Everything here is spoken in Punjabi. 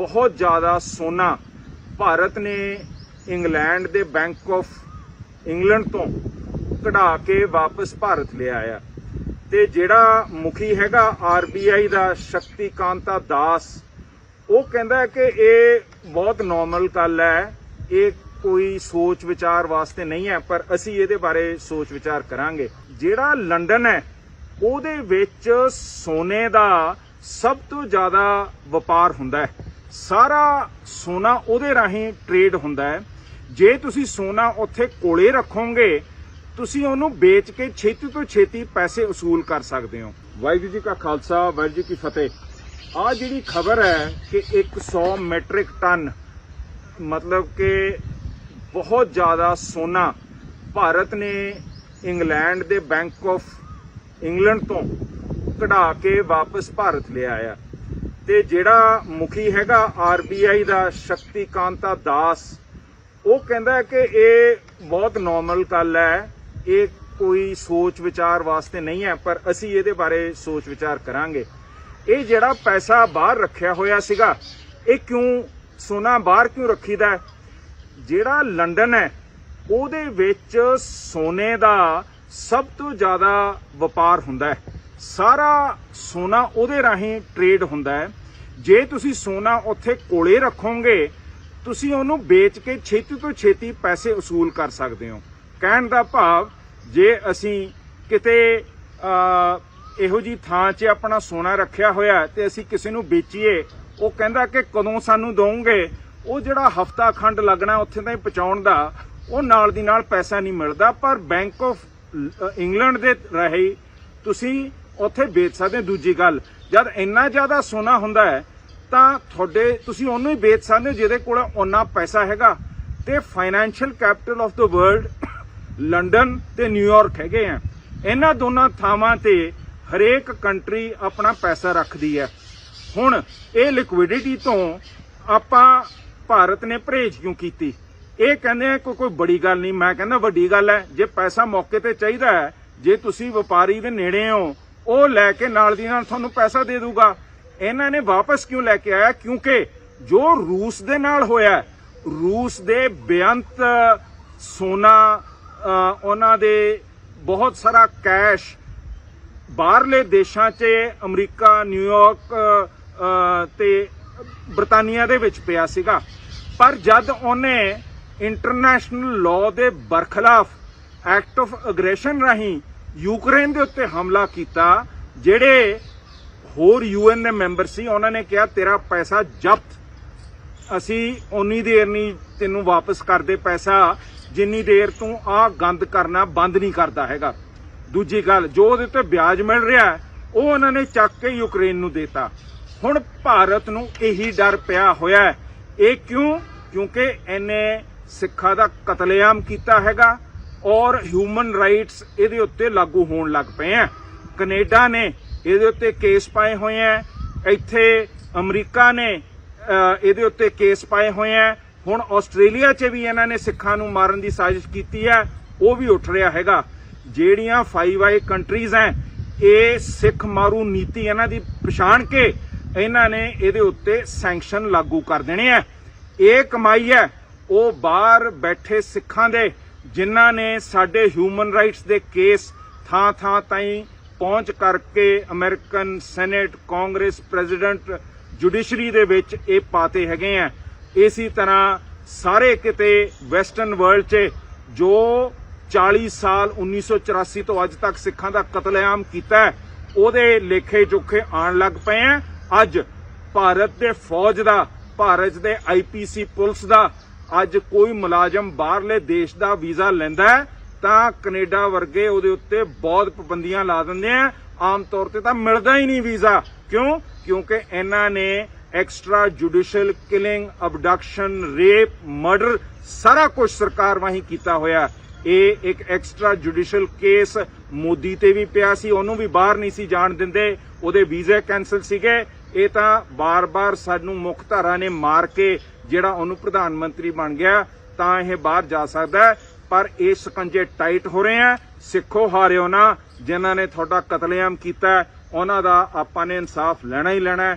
ਬਹੁਤ ਜ਼ਿਆਦਾ ਸੋਨਾ ਭਾਰਤ ਨੇ ਇੰਗਲੈਂਡ ਦੇ ਬੈਂਕ ਆਫ ਇੰਗਲੈਂਡ ਤੋਂ ਕਢਾ ਕੇ ਵਾਪਸ ਭਾਰਤ ਲਿਆ ਆ। ਤੇ ਜਿਹੜਾ ਮੁਖੀ ਹੈਗਾ ਆਰਬੀਆਈ ਦਾ ਸ਼ਕਤੀਕਾਂਤਾ ਦਾਸ, ਉਹ ਕਹਿੰਦਾ ਕਿ ਇਹ ਬਹੁਤ ਨਾਰਮਲ ਗੱਲ ਹੈ, ਇਹ ਕੋਈ ਸੋਚ ਵਿਚਾਰ ਵਾਸਤੇ ਨਹੀਂ ਹੈ, ਪਰ ਅਸੀਂ ਇਹਦੇ ਬਾਰੇ ਸੋਚ ਵਿਚਾਰ ਕਰਾਂਗੇ। ਜਿਹੜਾ ਲੰਡਨ ਹੈ, ਉਹਦੇ ਵਿੱਚ ਸੋਨੇ ਦਾ ਸਭ ਤੋਂ ਜ਼ਿਆਦਾ ਵਪਾਰ ਹੁੰਦਾ ਹੈ। ਸਾਰਾ ਸੋਨਾ ਉਹਦੇ ਰਾਹੀਂ ਟ੍ਰੇਡ ਹੁੰਦਾ ਹੈ। ਜੇ ਤੁਸੀਂ ਸੋਨਾ ਉੱਥੇ ਕੋਲੇ ਰੱਖੋਗੇ, ਤੁਸੀਂ ਉਹਨੂੰ ਵੇਚ ਕੇ ਛੇਤੀ ਤੋਂ ਛੇਤੀ ਪੈਸੇ ਵਸੂਲ ਕਰ ਸਕਦੇ ਹੋ। ਵਾਹਿਗੁਰੂ ਜੀ ਕਾ ਖਾਲਸਾ, ਵਾਹਿਗੁਰੂ ਜੀ ਕੀ ਫਤਿਹ। ਆ ਜਿਹੜੀ ਖਬਰ ਹੈ ਕਿ 100 ਮੈਟ੍ਰਿਕ ਟਨ ਮਤਲਬ ਕਿ ਬਹੁਤ ਜ਼ਿਆਦਾ ਸੋਨਾ ਭਾਰਤ ਨੇ ਇੰਗਲੈਂਡ ਦੇ ਬੈਂਕ ਆਫ ਇੰਗਲੈਂਡ ਤੋਂ ਕਢਾ ਕੇ ਵਾਪਸ ਭਾਰਤ ਲਿਆਇਆ। ਤੇ ਜਿਹੜਾ ਮੁਖੀ ਹੈਗਾ ਆਰਬੀਆਈ ਦਾ ਸ਼ਕਤੀਕਾਂਤਾ ਦਾਸ, ਉਹ ਕਹਿੰਦਾ ਕਿ ਇਹ ਬਹੁਤ ਨਾਰਮਲ ਗੱਲ ਹੈ, ਇਹ ਕੋਈ ਸੋਚ ਵਿਚਾਰ ਵਾਸਤੇ ਨਹੀਂ ਹੈ, ਪਰ ਅਸੀਂ ਇਹਦੇ ਬਾਰੇ ਸੋਚ ਵਿਚਾਰ ਕਰਾਂਗੇ ਇਹ ਜਿਹੜਾ ਪੈਸਾ ਬਾਹਰ ਰੱਖਿਆ ਹੋਇਆ ਸੀਗਾ, ਇਹ ਕਿਉਂ ਸੋਨਾ ਬਾਹਰ ਕਿਉਂ ਰੱਖੀਦਾ ਹੈ? ਜਿਹੜਾ ਲੰਡਨ ਹੈ, ਉਹਦੇ ਵਿੱਚ ਸੋਨੇ ਦਾ ਸਭ ਤੋਂ ਜ਼ਿਆਦਾ ਵਪਾਰ ਹੁੰਦਾ ਹੈ ਸਾਰਾ ਸੋਨਾ ਉਹਦੇ ਰਾਹੀਂ ਟ੍ਰੇਡ ਹੁੰਦਾ ਹੈ। ਜੇ ਤੁਸੀਂ ਸੋਨਾ ਉੱਥੇ ਕੋਲੇ ਰੱਖੋਗੇ, ਤੁਸੀਂ ਉਹਨੂੰ ਵੇਚ ਕੇ ਛੇਤੀ ਤੋਂ ਛੇਤੀ ਪੈਸੇ ਵਸੂਲ ਕਰ ਸਕਦੇ ਹੋ। ਕਹਿਣ ਦਾ ਭਾਵ, ਜੇ ਅਸੀਂ ਕਿਤੇ ਇਹੋ ਜੀ ਥਾਂ 'ਚ ਆਪਣਾ ਸੋਨਾ ਰੱਖਿਆ ਹੋਇਆ ਹੈ ਤੇ ਅਸੀਂ ਕਿਸੇ ਨੂੰ ਵੇਚੀਏ, ਉਹ ਕਹਿੰਦਾ ਕਿ ਕਦੋਂ ਸਾਨੂੰ ਦੋਗੇ ਉਹ ਜਿਹੜਾ ਹਫਤਾ ਖੰਡ ਲੱਗਣਾ ਉੱਥੇ ਤਾਈਂ ਪਹੁੰਚਾਉਣ ਦਾ, ਉਹ ਨਾਲ ਦੀ ਨਾਲ ਪੈਸਾ ਨਹੀਂ ਮਿਲਦਾ। ਪਰ ਬੈਂਕ ਆਫ ਇੰਗਲੈਂਡ ਦੇ ਰਾਹੀਂ ਤੁਸੀਂ ਉੱਥੇ ਵੇਚ ਸਕਦੇ ਹੋ, ਦੂਜੀ ਗੱਲ, ਜਦ ਇੰਨਾ ਜ਼ਿਆਦਾ ਸੋਨਾ ਹੁੰਦਾ ਹੈ, ਤਾਂ ਤੁਹਾਡੇ, ਤੁਸੀਂ ਉਹਨੂੰ ਹੀ ਵੇਚ ਸਕਦੇ ਹੋ ਜਿਹਦੇ ਕੋਲ ਓਨਾ ਪੈਸਾ ਹੈਗਾ। ਤੇ financial capital of the world London ਤੇ ਨਿਊਯਾਰਕ ਹੈਗੇ ਆ। ਇਹਨਾਂ ਦੋਨਾਂ ਥਾਵਾਂ ਤੇ ਹਰੇਕ ਕੰਟਰੀ ਆਪਣਾ ਪੈਸਾ ਰੱਖਦੀ ਹੈ। ਹੁਣ ਇਹ ਲਿਕੁਇਡਿਟੀ ਤੋਂ ਆਪਾਂ ਭਾਰਤ ਨੇ ਪਰਹੇਜ਼ ਕਿਉਂ ਕੀਤੀ? ਇਹ ਕਹਿੰਦੇ ਆ, ਕੋਈ ਕੋਈ ਬੜੀ ਗੱਲ ਨਹੀਂ, ਮੈਂ ਕਹਿੰਦਾ ਵੱਡੀ ਗੱਲ ਹੈ, ਜੇ ਪੈਸਾ ਮੌਕੇ ਤੇ ਚਾਹੀਦਾ ਹੈ, ਜੇ ਤੁਸੀਂ ਵਪਾਰੀ ਦੇ ਨੇੜੇ ਹੋ ਉਹ ਲੈ ਕੇ ਨਾਲ ਦੀ ਨਾਲ ਤੁਹਾਨੂੰ ਪੈਸਾ ਦੇ ਦੂਗਾ। ਇਹਨਾਂ ਨੇ ਵਾਪਸ ਕਿਉਂ ਲੈ ਕੇ ਆਇਆ? ਕਿਉਂਕਿ ਜੋ ਰੂਸ ਦੇ ਨਾਲ ਹੋਇਆ ਰੂਸ ਦੇ ਬੇਅੰਤ ਸੋਨਾ ਉਹਨਾਂ ਦੇ ਬਹੁਤ ਸਾਰਾ ਕੈਸ਼ ਬਾਹਰਲੇ ਦੇਸ਼ਾਂ 'ਚ ਅਮਰੀਕਾ ਨਿਊਯਾਰਕ ਅ, ਤੇ ਬ੍ਰਿਟਾਨੀਆ ਦੇ ਵਿੱਚ ਪਿਆ ਸੀਗਾ। ਪਰ ਜਦ ਉਹਨੇ ਇੰਟਰਨੈਸ਼ਨਲ ਲਾਅ ਦੇ ਬਰਖਲਾਫ ਐਕਟ ਆਫ ਅਗਰੈਸ਼ਨ ਰਾਹੀਂ ਯੂਕਰੇਨ ਦੇ ਉੱਤੇ ਹਮਲਾ ਕੀਤਾ, ਜਿਹੜੇ ਹੋਰ ਯੂਐਨ ਦੇ ਮੈਂਬਰ ਸੀ, ਉਹਨਾਂ ਨੇ ਕਿਹਾ, ਤੇਰਾ ਪੈਸਾ ਜ਼ਬਤ। ਅਸੀਂ ਉਨੀ ਦੇਰ ਨਹੀਂ ਤੈਨੂੰ ਵਾਪਸ ਕਰਦੇ ਪੈਸਾ, ਜਿੰਨੀ ਦੇਰ ਤੂੰ ਆਹ ਗੰਦ ਕਰਨਾ ਬੰਦ ਨਹੀਂ ਕਰਦਾ ਹੈਗਾ। ਦੂਜੀ ਗੱਲ, ਜੋ ਉਹਦੇ ਉੱਤੇ ਵਿਆਜ ਮਿਲ ਰਿਹਾ, ਉਹ ਉਹਨਾਂ ਨੇ ਚੱਕ ਕੇ ਯੂਕਰੇਨ ਨੂੰ ਦੇਤਾ। ਹੁਣ ਭਾਰਤ ਨੂੰ ਇਹੀ ਡਰ ਪਿਆ ਹੋਇਆ ਇਹ ਕਿਉਂ? ਕਿਉਂਕਿ ਇਹਨੇ ਸਿੱਖਾਂ ਦਾ ਕਤਲੇਆਮ ਕੀਤਾ ਹੈਗਾ ਔਰ ਹਿਊਮਨ ਰਾਈਟਸ ਇਹਦੇ ਉੱਤੇ ਲਾਗੂ ਹੋਣ ਲੱਗ ਪਏ ਆ। ਕੈਨੇਡਾ ਨੇ ਇਹਦੇ ਉੱਤੇ ਕੇਸ ਪਾਏ ਹੋਏ ਆ। ਇੱਥੇ ਅਮਰੀਕਾ ਨੇ ਇਹਦੇ ਉੱਤੇ ਕੇਸ ਪਾਏ ਹੋਏ ਆ। ਹੁਣ ਆਸਟ੍ਰੇਲੀਆ 'ਚ ਵੀ ਇਹਨਾਂ ਨੇ ਸਿੱਖਾਂ ਨੂੰ ਮਾਰਨ ਦੀ ਸਾਜ਼ਿਸ਼ ਕੀਤੀ ਹੈ ਉਹ ਵੀ ਉੱਠ ਰਿਹਾ ਹੈਗਾ। ਜਿਹੜੀਆਂ 5 ਆਈ ਕੰਟਰੀਜ਼ ਐ ਇਹ ਸਿੱਖ ਮਾਰੂ ਨੀਤੀ ਇਹਨਾਂ ਦੀ ਪਛਾਣ ਕੇ ਇਹਨਾਂ ਨੇ ਇਹਦੇ ਉੱਤੇ ਸੈਂਕਸ਼ਨ ਲਾਗੂ ਕਰ ਦੇਣੇ ਆ। ਇਹ ਕਮਾਈ ਹੈ ਉਹ ਬਾਹਰ ਬੈਠੇ ਸਿੱਖਾਂ ਦੇ ਜਿਨ੍ਹਾਂ ਨੇ ਸਾਡੇ ਹਿਊਮਨ ਰਾਈਟਸ ਦੇ ਕੇਸ ਥਾਂ ਥਾਂ ਤਾਈਂ ਪਹੁੰਚ ਕਰਕੇ American Senate Congress president judiciary ਦੇ ਵਿੱਚ ਇਹ ਪਾਤੇ ਹੈਗੇ ਆ। ਇਸੇ ਤਰ੍ਹਾਂ ਸਾਰੇ ਕਿਤੇ ਵੈਸਟਰਨ ਵਰਲਡ 'ਚ ਜੋ 40 ਸਾਲ 1984 ਤੋਂ ਅੱਜ ਤੱਕ ਸਿੱਖਾਂ ਦਾ ਕਤਲੇਆਮ ਕੀਤਾ ਉਹਦੇ ਲੇਖੇ ਜੋਖੇ ਆਣ ਲੱਗ ਪਏ ਆ। ਅੱਜ ਭਾਰਤ ਦੇ ਫੌਜ ਦਾ, ਭਾਰਤ ਦੇ ਆਈਪੀਸੀ ਪੁਲਿਸ ਦਾ ਅੱਜ ਕੋਈ ਮੁਲਾਜ਼ਮ ਬਾਹਰਲੇ ਦੇਸ਼ ਦਾ ਵੀਜ਼ਾ ਲੈਂਦਾ ਤਾਂ ਕੈਨੇਡਾ ਵਰਗੇ ਉਹਦੇ ਉੱਤੇ ਬਹੁਤ ਪਾਬੰਦੀਆਂ ਲਾ ਦਿੰਦੇ ਆ। ਆਮ ਤੌਰ ਤੇ ਤਾਂ ਮਿਲਦਾ ਹੀ ਨਹੀਂ ਵੀਜ਼ਾ। ਕਿਉਂ? ਕਿਉਂਕਿ ਇਹਨਾਂ ਨੇ extra judicial killing abduction rape murder ਸਾਰਾ ਕੁਝ ਸਰਕਾਰ ਵਾਹੀ ਕੀਤਾ ਹੋਇਆ। ਇਹ ਇੱਕ ਐਕਸਟਰਾ ਜੁਡੀਸ਼ੀਅਲ ਕੇਸ ਮੋਦੀ ਤੇ ਵੀ ਪਿਆ ਸੀ, ਉਹਨੂੰ ਵੀ ਬਾਹਰ ਨਹੀਂ ਸੀ ਜਾਣ ਦਿੰਦੇ। ਉਹਦੇ ਵੀਜ਼ੇ ਕੈਨਸਲ ਸੀਗੇ। ਇਹ ਤਾਂ ਬਾਰ-ਬਾਰ ਸਾਨੂੰ ਮੁੱਖ ਧਾਰਾ ਨੇ ਮਾਰ ਕੇ ਜਿਹੜਾ ਉਹਨੂੰ ਪ੍ਰਧਾਨ ਮੰਤਰੀ ਬਣ ਗਿਆ, ਤਾਂ ਇਹ ਬਾਹਰ ਜਾ ਸਕਦਾ ਪਰ ਇਹ ਸਕੰਜੇ ਟਾਈਟ ਹੋ ਰਹੇ ਆ। ਸਿੱਖੋ ਹਾਰਿਓ ਨਾ, ਜਿਨ੍ਹਾਂ ਨੇ ਤੁਹਾਡਾ ਕਤਲੇਆਮ ਕੀਤਾ ਉਹਨਾਂ ਦਾ ਆਪਾਂ ਨੇ ਇਨਸਾਫ ਲੈਣਾ ਹੀ ਲੈਣਾ